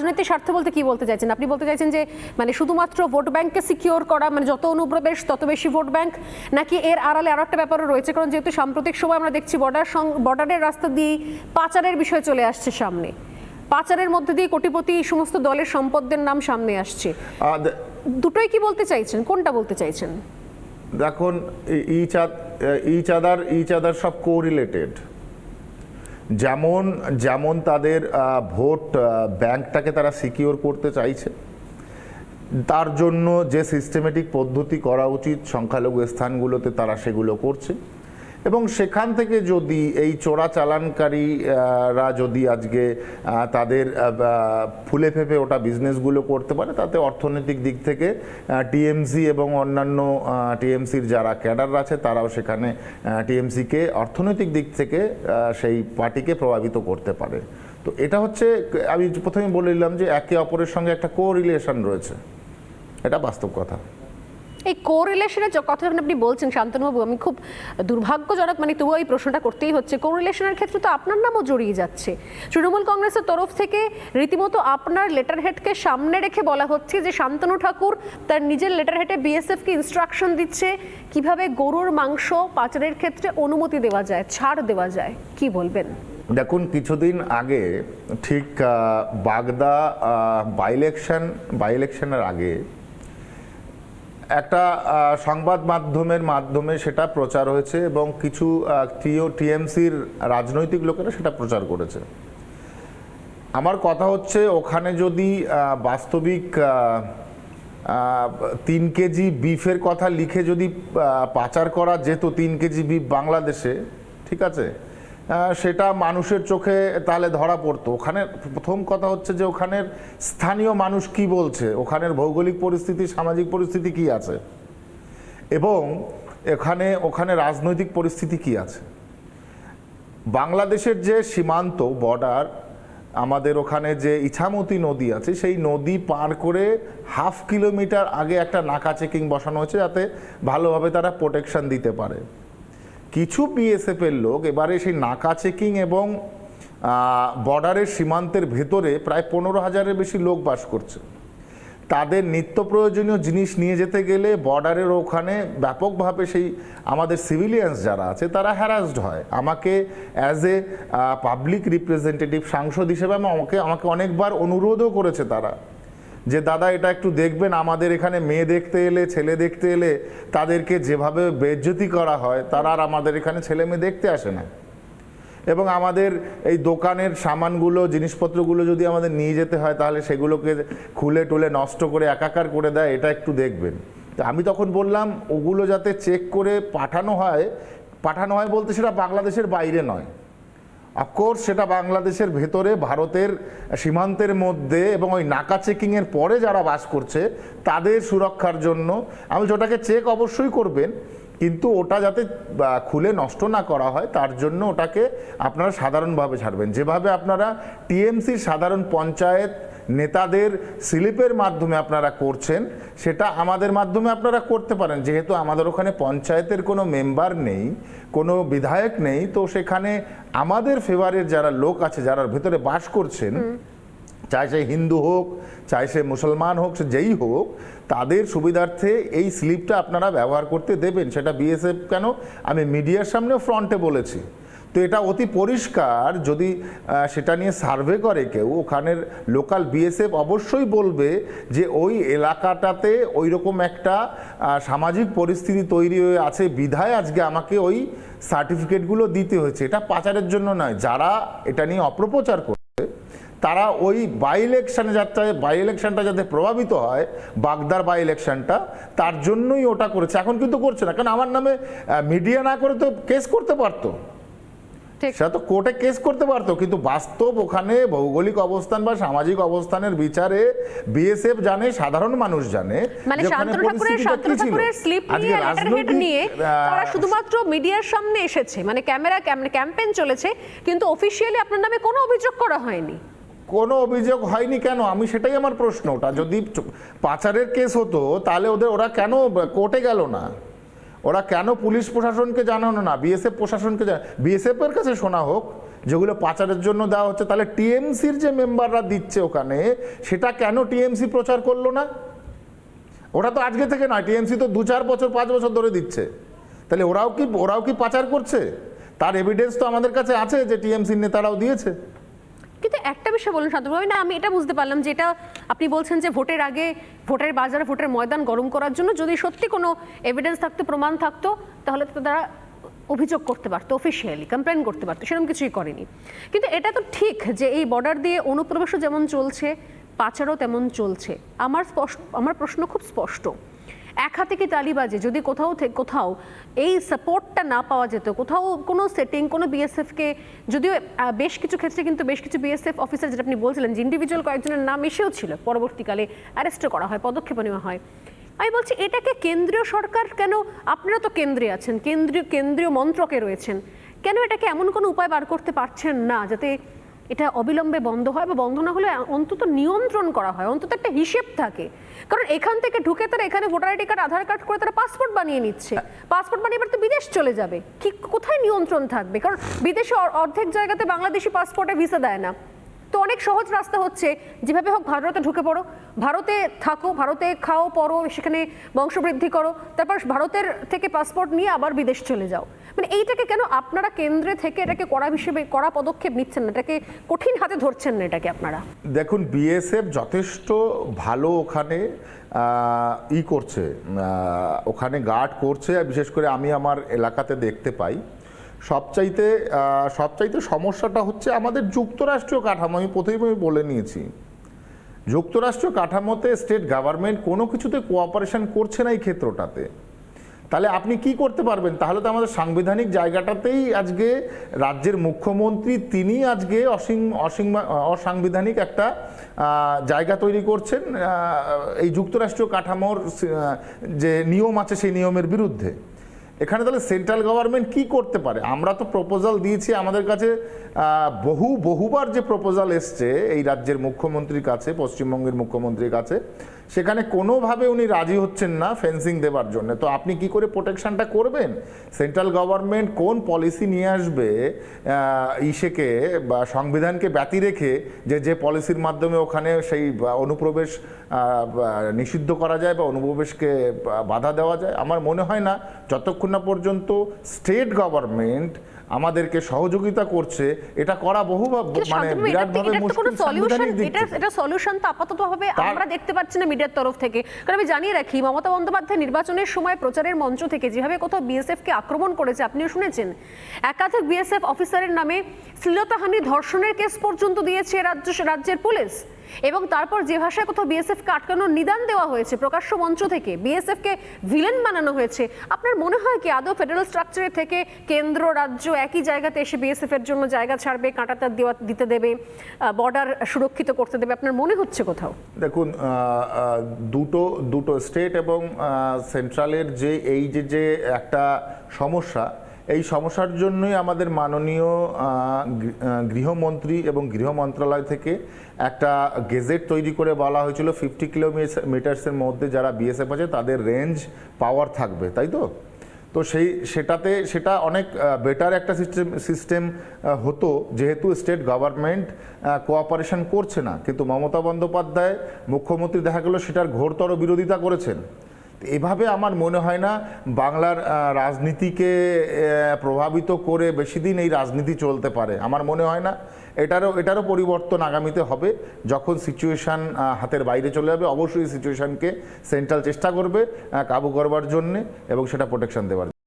রাজনৈতিক স্বার্থ বলতে কি বলতে চাইছেন? আপনি বলতে চাইছেন যে মানে শুধুমাত্র ভোট ব্যাংককে সিকিওর করা মানে যত অনুপ্রবেশ তত বেশি ভোট ব্যাংক নাকি এর আড়ালে আরও একটা ব্যাপারও রয়েছে? কারণ যেহেতু সাম্প্রতিক সময় আমরা দেখছি বর্ডার বর্ডারের রাস্তা দিয়ে পাচারের বিষয় চলে আসছে সামনে। পাচারের মধ্যে দিয়ে কোটিপতি এই সমস্ত দলের সম্পদের নাম সামনে আসছে। দুটোই কি বলতে চাইছেন? কোনটা বলতে চাইছেন? দেখুন ইচ আদার ইচ আদার সব কোরিলেটেড যেমন যেমন তাদের ভোট ব্যাংকটাকে তারা সিকিওর করতে চাইছে, তার জন্য যে সিস্টেমেটিক পদ্ধতি করা উচিত, সংখ্যালঘু স্থানগুলোতে তারা সেগুলো করছে। এবং সেখান থেকে যদি এই চোরা চালানকারীরা যদি আজকে তাদের ফুলে ফেপে ওটা বিজনেসগুলো করতে পারে, তাতে অর্থনৈতিক দিক থেকে টিএমসি এবং অন্যান্য টিএমসির যারা ক্যাডার আছে, তারাও সেখানে টিএমসিকে অর্থনৈতিক দিক থেকে সেই পার্টিকে প্রভাবিত করতে পারে। তো এটা হচ্ছে, আমি প্রথমে বলে দিলাম যে একে অপরের সঙ্গে একটা কো রিলেশন রয়েছে। এটা বাস্তব কথা। এই কোরিলেশনের কথা যখন আপনি বলছেন, শান্তনুবাবু, আমি খুব দুর্ভাগ্যজনক মানে তবুও এই প্রশ্নটা করতেই হচ্ছে। কোরিলেশনের ক্ষেত্রে তো আপনার নামও জড়িয়ে যাচ্ছে। তৃণমূল কংগ্রেসের তরফ থেকে রীতিমতো আপনার লেটার হেডকে সামনে রেখে বলা হচ্ছে যে, শান্তনু ঠাকুর তার নিজের লেটার হেডে বিএসএফকে ইনস্ট্রাকশন দিচ্ছে। কীভাবে গরুর মাংস পাচারের ক্ষেত্রে অনুমতি দেওয়া যায়, ছাড় দেওয়া যায়, কি বলবেন? দেখুন, কিছুদিন আগে ঠিক বাগদা বাই ইলেকশন বাই ইলেকশনের আগে একটা সংবাদ মাধ্যমের মাধ্যমে সেটা প্রচার হয়েছে এবং কিছু টিও, টিএমসির রাজনৈতিক লোকেরা সেটা প্রচার করেছে। আমার কথা হচ্ছে ওখানে যদি বাস্তবিক তিন কেজি বিফের কথা লিখে যদি পাচার করা যেত, তিন কেজি বিফ বাংলাদেশে, ঠিক আছে? সেটা মানুষের চোখে তাহলে ধরা পড়তো। ওখানে প্রথম কথা হচ্ছে যে ওখানের স্থানীয় মানুষ কি বলছে? ওখানের ভৌগোলিক পরিস্থিতি, সামাজিক পরিস্থিতি কি আছে? এবং এখানে, ওখানে রাজনৈতিক পরিস্থিতি কি আছে? বাংলাদেশের যে সীমান্ত বর্ডার, আমাদের ওখানে যে ইছামতি নদী আছে, সেই নদী পার করে হাফ কিলোমিটার আগে একটা নাকা চেকিং বসানো হয়েছে যাতে ভালোভাবে তারা প্রোটেকশন দিতে পারে। কিছু বিএসএফ এর লোক এবারে সেই নাকা চেকিং এবং বর্ডারের সীমান্তের ভেতরে প্রায় পনেরো হাজারের বেশি লোক বাস করছে। তাদের নিত্য প্রয়োজনীয় জিনিস নিয়ে যেতে গেলে বর্ডারের ওখানে ব্যাপকভাবে সেই আমাদের সিভিলিয়ানস যারা আছে তারা হ্যারাসড হয়। আমাকে অ্যাজ এ পাবলিক রিপ্রেজেন্টেটিভ সাংসদ হিসেবে আমাকে আমাকে অনেকবার অনুরোধও করেছে তারা। যে দাদা, এটা একটু দেখবেন, আমাদের এখানে মেয়ে দেখতে এলে, ছেলে দেখতে এলে তাদেরকে যেভাবে বেজ্জতি করা হয়, তারা আর আমাদের এখানে ছেলে মেয়ে দেখতে আসে না। এবং আমাদের এই দোকানের সামানগুলো, জিনিসপত্রগুলো যদি আমাদের নিয়ে যেতে হয়, তাহলে সেগুলোকে খুলে টুলে নষ্ট করে একাকার করে দেয়, এটা একটু দেখবেন। তো আমি তখন বললাম, ওগুলো যাতে চেক করে পাঠানো হয় পাঠানো হয় বলতে সেটা বাংলাদেশের বাইরে নয়। অফকোর্স সেটা বাংলাদেশের ভেতরে, ভারতের সীমান্তের মধ্যে এবং ওই নাকা চেকিংয়ের পরে যারা বাস করছে, তাদের সুরক্ষার জন্য। আমি ওটাকে চেক অবশ্যই করবেন, কিন্তু ওটা যাতে খুলে নষ্ট না করা হয়, তার জন্য ওটাকে আপনারা সাধারণভাবে ছাড়বেন। যেভাবে আপনারা টিএমসির সাধারণ পঞ্চায়েত নেতাদের স্লিপের মাধ্যমে আপনারা করছেন, সেটা আমাদের মাধ্যমে আপনারা করতে পারেন। যেহেতু আমাদের ওখানে পঞ্চায়েতের কোনো মেম্বার নেই, কোনো বিধায়ক নেই, তো সেখানে আমাদের ফেভারের যারা লোক আছে, যারা ভেতরে বাস করছেন, চাই সে হিন্দু হোক, চাই সে মুসলমান হোক, সে যেই হোক, তাদের সুবিধার্থে এই স্লিপটা আপনারা ব্যবহার করতে দেবেন। সেটা বিএসএফ কেন? আমি মিডিয়ার সামনে ফ্রন্টে বলেছি। তো এটা অতি পরিষ্কার যদি সেটা নিয়ে সার্ভে করে কেউ, ওখানের লোকাল বিএসএফ অবশ্যই বলবে যে ওই এলাকাটাতে ওই রকম একটা সামাজিক পরিস্থিতি তৈরি হয়ে আছে, বিধায় আজকে আমাকে ওই সার্টিফিকেটগুলো দিতে হয়েছে। এটা পাচারের জন্য নয়, যারা এটা নিয়ে অপপ্রচার করছে, তারা ওই বাই ইলেকশানে যাতে বাই ইলেকশনটা যাতে প্রভাবিত হয়, বাগদার বাই ইলেকশনটা তার জন্যই ওটা করেছে। এখন কিন্তু করছে না কারণ আমার নামে মিডিয়া না করে তো কেস করতে পারতো। সেটা তো কোর্টে কেস করতে পারতো কিন্তু বাস্তব ওখানে ভৌগোলিক অবস্থান বা সামাজিক অবস্থানের বিচারে বিএসএফ জানে সাধারণ মানুষ জানে মানে শান্তনু ঠাকুরের শান্তনু ঠাকুরের স্লিপ নিয়ে লেটার হেড রাজনৈতিক, নিয়ে তারা শুধুমাত্র মিডিয়ার সামনে এসেছে। মানে ক্যামেরা ক্যাম্পেইন চলেছে কিন্তু অফিসিয়ালি আপনার নামে কোনো অভিযোগ করা হয়নি। কোনো অভিযোগ হয়নি কেন? আমি সেটাই আমার প্রশ্ন। ওটা যদি পাচারের কেস হতো তাহলে ওদের ওরা কেন কোর্টে গেল না? ওরা কেন পুলিশ প্রশাসনকে জানানো না? বিএসএফ প্রশাসনকে বিএসএফ এর কাছে শোনা হোক, যেগুলো পাচারের জন্য দেওয়া হচ্ছে, তাহলে টিএমসির যে মেম্বাররা দিচ্ছে ওখানে, সেটা কেন টিএমসি প্রচার করল না? ওটা তো আজকে থেকে নয় টিএমসি তো দু চার বছর, পাঁচ বছর ধরে দিচ্ছে। তাহলে ওরাও কি ওরাও কি পাচার করছে? তার এভিডেন্স তো আমাদের কাছে আছে যে টিএমসির নেতারাও দিয়েছে। কিন্তু একটা বিষয় বলুন শান্তভাবে না, আমি এটা বুঝতে পারলাম যে এটা আপনি বলছেন যে ভোটের আগে, ভোটের বাজার ভোটের ময়দান গরম করার জন্য যদি সত্যি কোনো এভিডেন্স থাকতো, প্রমাণ থাকতো, তাহলে তো তারা অভিযোগ করতে পারতো অফিসিয়ালি কমপ্লেন করতে পারতো, সেরকম কিছুই করেনি। কিন্তু এটা তো ঠিক যে এই বর্ডার দিয়ে অনুপ্রবেশও যেমন চলছে, পাচারও তেমন চলছে। আমার স্পষ্ট, আমার প্রশ্ন খুব স্পষ্ট। এক হাতে কি তালি বাজে? যদি কোথাও থেকে কোথাও এই সাপোর্টটা না পাওয়া যেত, কোথাও কোনো সেটিং কোনো বিএসএফকে যদিও বেশ কিছু ক্ষেত্রে কিন্তু বেশ কিছু বিএসএফ অফিসার যেটা আপনি বলছিলেন, যে ইন্ডিভিজুয়াল কয়েকজনের নাম এসেও ছিল, পরবর্তীকালে অ্যারেস্টও করা হয় পদক্ষেপ নেওয়া হয়। আমি বলছি, এটাকে কেন্দ্রীয় সরকার কেন, আপনারা তো কেন্দ্রে আছেন, কেন্দ্রীয় কেন্দ্রীয় মন্ত্রকে রয়েছেন, কেন এটাকে এমন কোনো উপায় বার করতে পারছেন না, যাতে এটা অবিলম্বে বন্ধ হয় বা বন্ধ না হলে অন্তত নিয়ন্ত্রণ করা হয়, অন্তত একটা হিসেব থাকে। কারণ এখান থেকে ঢুকে তারা এখানে voter ID card, Aadhaar card করে তারা পাসপোর্ট বানিয়ে নিচ্ছে। পাসপোর্ট বানিয়ে এবার তো বিদেশ চলে যাবে। কি, কোথায় নিয়ন্ত্রণ থাকবে? কারণ বিদেশে অর্ধেক জায়গাতে বাংলাদেশি পাসপোর্টে ভিসা দেয় না। তো অনেক সহজ রাস্তা হচ্ছে। যেভাবে হোক ভারতে ঢুকে পড়ো। ভারতে থাকো, ভারতে খাও, পড়ো, সেখানে বংশবৃদ্ধি করো। তারপর ভারতের থেকে পাসপোর্ট নিয়ে আবার বিদেশ চলে যাও। মানে এইটাকে কেন আপনারা কেন্দ্রে থেকে এটাকে কড়া হিসেবে, কড়া পদক্ষেপ নিচ্ছেন না? এটাকে কঠিন হাতে ধরছেন না এটাকে আপনারা? দেখুন বিএসএফ যথেষ্ট ভালো ওখানে ই করছে ওখানে গার্ড করছে। বিশেষ করে আমি আমার এলাকাতে দেখতে পাই। সবচাইতে সবচাইতে সমস্যাটা হচ্ছে আমাদের যুক্তরাষ্ট্রীয় কাঠামো, আমি প্রথমেই বলে নিয়েছি। যুক্তরাষ্ট্রীয় কাঠামোতে স্টেট গভর্নমেন্ট কোনো কিছুতে কোঅপারেশন করছে না এই ক্ষেত্রটাতে। তাহলে আপনি কি করতে পারবেন? তাহলে তো আমাদের সাংবিধানিক জায়গাটাতেই আজকে রাজ্যের মুখ্যমন্ত্রী তিনি আজকে অসীম অসীম, অসাংবিধানিক একটা জায়গা তৈরি করছেন এই যুক্তরাষ্ট্রীয় কাঠামোর যে নিয়ম আছে সেই নিয়মের বিরুদ্ধে। এখানে তাহলে সেন্ট্রাল গভর্নমেন্ট কি করতে পারে? আমরা তো প্রপোজাল দিয়েছি, আমাদের কাছে বহু, বহুবার যে প্রপোজাল এসছে এই রাজ্যের মুখ্যমন্ত্রীর কাছে, পশ্চিমবঙ্গের মুখ্যমন্ত্রীর কাছে সেখানে কোনোভাবে উনি রাজি হচ্ছেন না ফেন্সিং দেওয়ার জন্য। তো আপনি কি করে প্রোটেকশনটা করবেন? সেন্ট্রাল গভর্নমেন্ট কোন পলিসি নিয়ে আসবে ইসেকে বা সংবিধানকে ব্যতি রেখে যে যে পলিসির মাধ্যমে ওখানে সেই অনুপ্রবেশ নিষিদ্ধ করা যায় বা অনুপ্রবেশকে বাধা দেওয়া যায়? আমার মনে হয় না। যতক্ষণ না পর্যন্ত স্টেট গভর্নমেন্ট আমাদেরকে সহযোগিতা করছে এটা করা বহু মানে শান্তনু, বিরাট ভাবে এটার তো কোনো মুশকিল সলিউশন এটা সলিউশন তো আপাতত ভাবে তার- আমরা দেখতে পাচ্ছি না মিডিয়ার তরফ থেকে। কারণ আমি জানিয়ে রাখি, মমতা বন্দ্যোপাধ্যায় নির্বাচনের সময় প্রচারের মঞ্চ থেকে যেভাবে কোথাও বিএসএফকে আক্রমণ করেছে, আপনিও শুনেছেন? একাধিক বিএসএফ অফিসারের নামে শ্লীলতাহানি ধর্ষণের কেস পর্যন্ত দিয়েছে রাজ্য, রাজ্যের পুলিশ। এবং তারপর যে ভাষায় কোথাও বিএসএফ কে আটকানোর নিদান দেওয়া হয়েছে, প্রকাশ্য মঞ্চ থেকে বিএসএফ কে ভিলেন বানানো হয়েছে, আপনার মনে হয় কি আদৌ ফেডারেল স্ট্রাকচারে থেকে কেন্দ্র, রাজ্য একই জায়গাতে এসে বিএসএফ এর জন্য জায়গা ছাড়বে, কাঁটাতার দেওয়া দিতে দেবে বর্ডার সুরক্ষিত করতে দেবে? আপনার মনে হচ্ছে কোথাও? দেখুন দুটো দুটো স্টেট এবং সেন্ট্রালের যে, এই যে যে একটা সমস্যা এই সমস্যার জন্যই আমাদের মাননীয় গৃহমন্ত্রী এবং গৃহ মন্ত্রণালয় থেকে একটা গেজেট তৈরি করে বলা হয়েছিল ফিফটি কিলোমিটার্সের মধ্যে যারা বিএসএফ আছে তাদের রেঞ্জ পাওয়ার থাকবে, তাই তো? তো সেই, সেটাতে, সেটা অনেক বেটার একটা সিস্টেম সিস্টেম হতো, যেহেতু স্টেট গভর্নমেন্ট কোঅপারেশন করছে না। কিন্তু মমতা বন্দ্যোপাধ্যায় মুখ্যমন্ত্রী দেখা গেল সেটার ঘোরতর বিরোধিতা করেছেন। এভাবে আমার মনে হয় না বাংলার রাজনীতিকে প্রভাবিত করে বেশি দিন এই রাজনীতি চলতে পারে। আমার মনে হয় না। এটারও এটারও পরিবর্তন আগামীতে হবে। যখন সিচুয়েশান হাতের বাইরে চলে যাবে, অবশ্যই সিচুয়েশানকে সেন্ট্রাল চেষ্টা করবে কাবু করবার জন্যে এবং সেটা প্রোটেকশন দেওয়ার